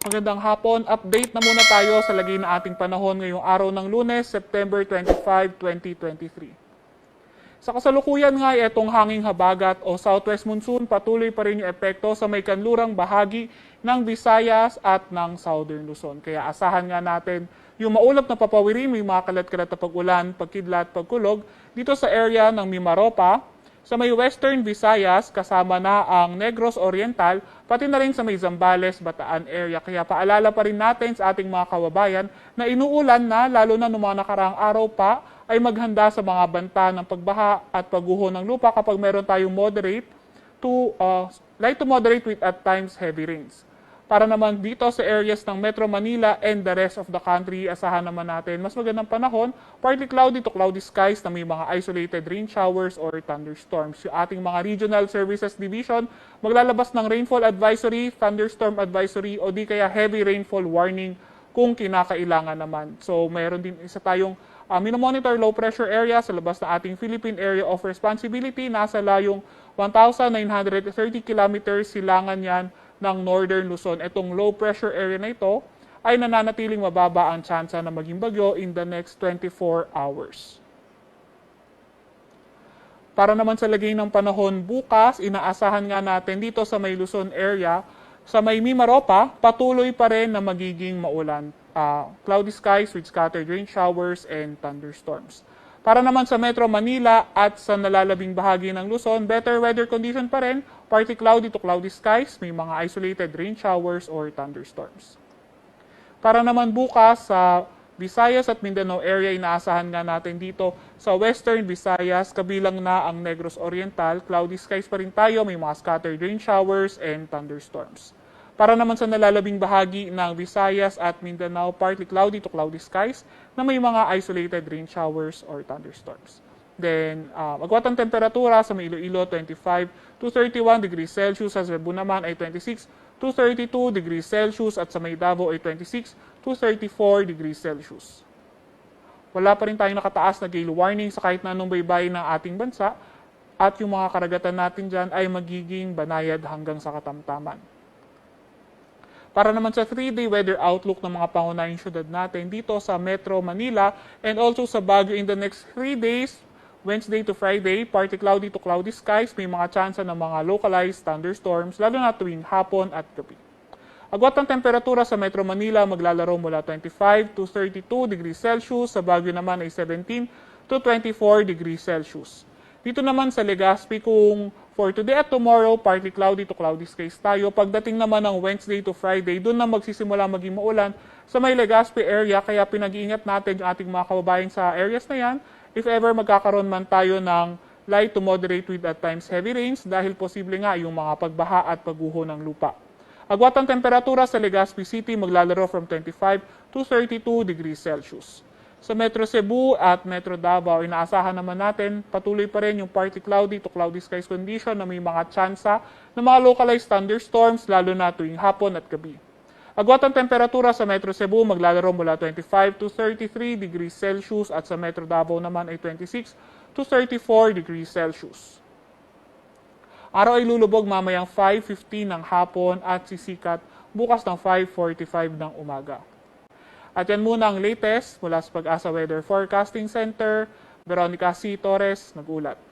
Magandang hapon. Update na muna tayo sa lagay na ating panahon ngayong araw ng lunes, September 25, 2023. Sa kasalukuyan nga, itong hanging habagat o southwest monsoon patuloy pa rin yung epekto sa may kanlurang bahagi ng Visayas at ng Southern Luzon. Kaya asahan nga natin yung maulap na papawiri, may mga kalat-kalat na pag-ulan, pagkidlat, pagkulog dito sa area ng Mimaropa, sa may Western Visayas, kasama na ang Negros Oriental, pati na rin sa may Zambales, Bataan area. Kaya paalala pa rin natin sa ating mga kababayan na inuulan na, lalo na noong mga nakaraang araw pa, ay maghanda sa mga banta ng pagbaha at pagguho ng lupa kapag meron tayong moderate to uh, light to moderate with at times heavy rains. Para naman dito sa areas ng Metro Manila and the rest of the country, asahan naman natin mas magandang panahon, partly cloudy to cloudy skies na may mga isolated rain showers or thunderstorms. Yung ating mga Regional Services Division maglalabas ng rainfall advisory, thunderstorm advisory o di kaya heavy rainfall warning kung kinakailangan naman. So mayroon din isa tayong uh, minomonitor low pressure area sa labas ng ating Philippine Area of Responsibility. Nasa layong 1,930 kilometers silangan yan ng Northern Luzon. Itong low pressure area na ito ay nananatiling mababa ang tsansa na maging bagyo in the next 24 hours. Para naman sa lagay ng panahon bukas, inaasahan nga natin dito sa may Luzon area, sa may Mimaropa, patuloy pa rin na magiging maulan. Ah, cloudy skies with scattered rain showers and thunderstorms. Para naman sa Metro Manila at sa nalalabing bahagi ng Luzon, better weather condition pa rin, partly cloudy to cloudy skies, may mga isolated rain showers or thunderstorms. Para naman bukas sa Visayas at Mindanao area, inaasahan nga natin dito sa Western Visayas, kabilang na ang Negros Oriental, cloudy skies pa rin tayo, may mga scattered rain showers and thunderstorms. Para naman sa nalalabing bahagi ng Visayas at Mindanao, partly cloudy to cloudy skies na may mga isolated rain showers or thunderstorms. Then, uh, magwat ang temperatura sa Iloilo, 25 to 31 degrees Celsius. Sa Cebu naman ay 26 to 32 degrees Celsius at sa may Davao ay 26 to 34 degrees Celsius. Wala pa rin tayong nakataas na gale warning sa kahit na anong baybayin ng ating bansa at yung mga karagatan natin dyan ay magiging banayad hanggang sa katamtaman. Para naman sa 3-day weather outlook ng mga pangunahing syudad natin dito sa Metro Manila and also sa Baguio in the next 3 days, Wednesday to Friday, partly cloudy to cloudy skies, may mga tsansa ng mga localized thunderstorms, lalo na tuwing hapon at gabi. Agwat ng temperatura sa Metro Manila maglalaro mula 25 to 32 degrees Celsius, sa Baguio naman ay 17 to 24 degrees Celsius. Dito naman sa Legazpi, kung for today at tomorrow, partly cloudy to cloudy skies tayo. Pagdating naman ng Wednesday to Friday, doon na magsisimula maging maulan sa may Legazpi area. Kaya pinag-iingat natin yung ating mga kababayan sa areas na yan. If ever magkakaroon man tayo ng light to moderate with at times heavy rains dahil posible nga yung mga pagbaha at pagguho ng lupa. Agwat ang temperatura sa Legazpi City maglalaro from 25 to 32 degrees Celsius. Sa Metro Cebu at Metro Davao, inaasahan naman natin patuloy pa rin yung partly cloudy to cloudy skies condition na may mga tsansa ng mga localized thunderstorms lalo na tuwing hapon at gabi. Agwat ang temperatura sa Metro Cebu maglalaro mula 25 to 33 degrees Celsius at sa Metro Davao naman ay 26 to 34 degrees Celsius. Araw ay lulubog mamayang 5.15 ng hapon at sisikat bukas ng 5.45 ng umaga. At yan muna ang latest mula sa Pag-asa Weather Forecasting Center. Veronica C. Torres, nag-ulat.